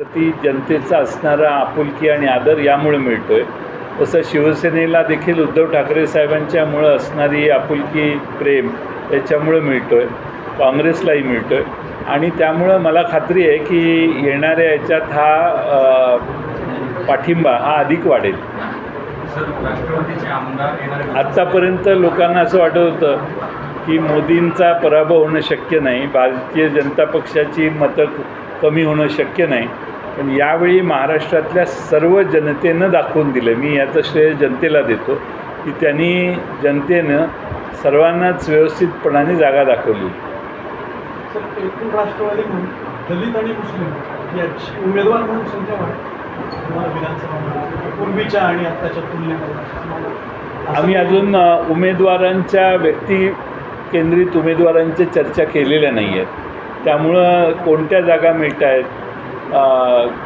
प्रति जनतेचा असणारा आपुलकी आणि आदर यामुळे मिळतोय. तसं शिवसेनेला देखील उद्धव ठाकरे साहेबांच्यामुळं असणारी आपुलकी प्रेम याच्यामुळं मिळतोय. काँग्रेसलाही मिळतोय. आणि त्यामुळं मला खात्री आहे की येणाऱ्या याच्यात हा पाठिंबा हा अधिक वाढेल. आत्तापर्यंत लोकांना असं वाटत होतं की मोदींचा पराभव होणं शक्य नाही भारतीय जनता पक्षाची मतं कमी होणं शक्य नाही. पण यावेळी महाराष्ट्रातल्या सर्व जनतेनं दाखवून दिलं. मी याचं श्रेय जनतेला देतो की त्यांनी जनतेनं सर्वांनाच व्यवस्थितपणाने जागा दाखवली. एकूण राष्ट्रवादी म्हणून दलित आणि मुस्लिम याची उमेदवार म्हणून संख्या वाढ विधानसभा पूर्वीच्या आणि आत्ताच्या तुलनेमध्ये आम्ही अजून उमेदवारांच्या व्यक्ती केंद्रित उमेदवारांच्या चर्चा केलेल्या नाही आहेत त्यामुळं कोणत्या जागा मिळत आहेत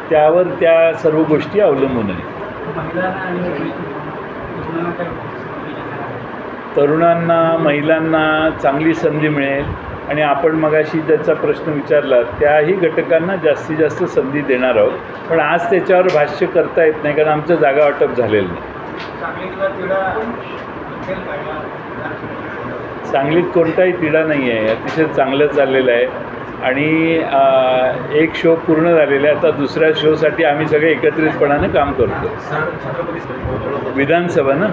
त्यावर त्या सर्व गोष्टी अवलंबून आहेत. तरुणांना महिलांना चांगली संधी मिळेल आणि आपण मगाशी ज्याचा प्रश्न विचारला त्याही घटकांना जास्तीत जास्त संधी देणार आहोत. पण आज त्याच्यावर भाष्य करता येत नाही कारण आमचं जागा वाटप झालेलं नाही. सांगलीत कोणताही तिढा नाही आहे अतिशय चांगलं चाललेलं आहे. आणि एक शो पूर्ण झालेला आहे. आता दुसऱ्या शोसाठी आम्ही सगळे एकत्रितपणाने काम करतो. विधानसभा ना?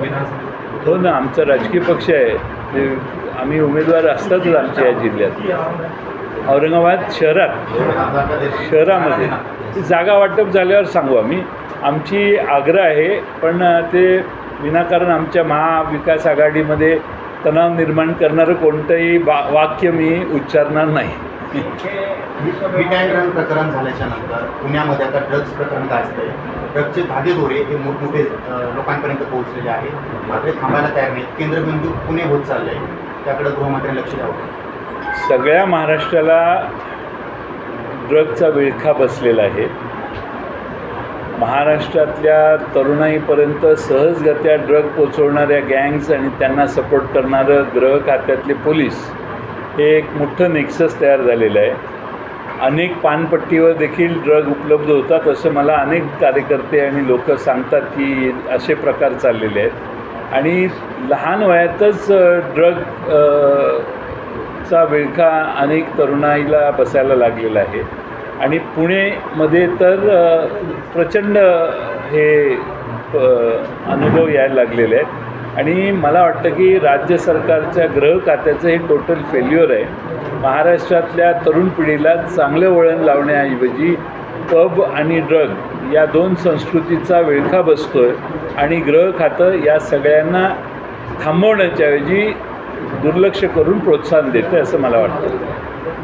हो ना आमचा राजकीय पक्ष आहे. ते आम्ही उमेदवार असतातच आमच्या या जिल्ह्यात. औरंगाबाद शहरात शहरामध्ये. जागा वाटप झाल्यावर सांगू आम्ही. आमची आग्रह आहे पण ते विनाकारण आमच्या महाविकास आघाडीमध्ये तणाव निर्माण करणारं कोणतंही बा वाक्य मी उच्चारणार नाही. हिट अँड रन प्रकरण झाल्याच्यानंतर पुण्यामध्ये आता ड्रग्ज प्रकरण गाजतंय ड्रग्जचे धागेदोरे हे मोठमोठे लोकांपर्यंत पोहोचलेले आहेत. मात्र थांबायला तयार नाहीत. केंद्रबिंदू पुणे होत चाललं आहे त्याकडे गृहमंत्र्यांनी लक्ष द्यावं. सगळ्या महाराष्ट्राला ड्रगचा विळखा बसलेला आहे. महाराष्ट्रातल्या तरुणाईपर्यंत सहजगत्या ड्रग पोचवणाऱ्या गँग्स आणि त्यांना सपोर्ट करणारं गृह खात्यातले पोलीस हे एक मोठं नेक्सस तयार झालेलं आहे. अनेक पानपट्टीवर देखील ड्रग उपलब्ध होतात असं मला अनेक कार्यकर्ते आणि लोक सांगतात की असे प्रकार चाललेले आहेत. आणि लहान वयातच ड्रग चा विळखा अनेक तरुणाईला बसायला लागलेला आहे. आणि पुणेमध्ये तर प्रचंड हे अनुभव यायला लागलेले आहेत. आणि मला वाटतं की राज्य सरकारच्या ग्रह खात्याचं हे टोटल फेल्युअर आहे. महाराष्ट्रातल्या तरुण पिढीला चांगलं वळण लावण्याऐवजी पब आणि ड्रग या दोन संस्कृतीचा विळखा बसतो आहे आणि ग्रह खातं या सगळ्यांना थांबवण्याच्याऐवजी दुर्लक्ष करून प्रोत्साहन देतं असं मला वाटतं.